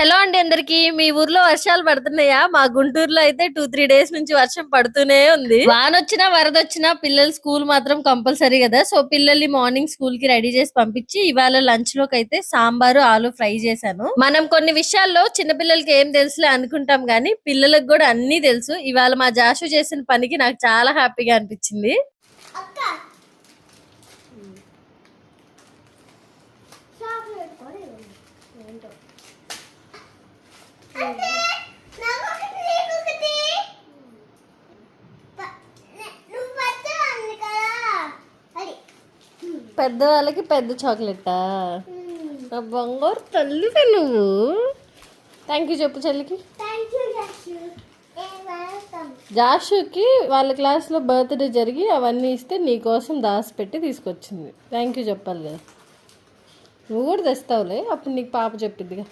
Hello అండి అందరికి. మీ ఊర్లో వర్షాలు పడుతున్నాయా? మా గుంటూరులో అయితే టూ త్రీ డేస్ నుంచి వర్షం పడుతూనే ఉంది. వాన వచ్చినా వరద వచ్చినా పిల్లలు స్కూల్ మాత్రం కంపల్సరీ కదా. సో పిల్లల్ని మార్నింగ్ స్కూల్కి రెడీ చేసి పంపించి ఇవాళ లంచ్లోకి అయితే సాంబారు ఆలు ఫ్రై చేశాను. మనం కొన్ని విషయాల్లో చిన్న పిల్లలకి ఏం తెలుసులే అనుకుంటాం గానీ పిల్లలకు కూడా అన్ని తెలుసు. ఇవాళ మా జాషు చేసిన పనికి నాకు చాలా హ్యాపీగా అనిపించింది. పెద్ద వాళ్ళకి పెద్ద చాక్లెటా? నా బంగారు తల్లివి నువ్వు. థ్యాంక్ యూ చెప్పు చెల్లికి. జాషుకి వాళ్ళ క్లాస్లో బర్త్డే జరిగి అవన్నీ ఇస్తే నీకోసం దాచిపెట్టి తీసుకొచ్చింది. థ్యాంక్ యూ చెప్పాలి కదా. నువ్వు కూడా తెస్తావులే అప్పుడు నీకు పాప చెప్పిద్దిగా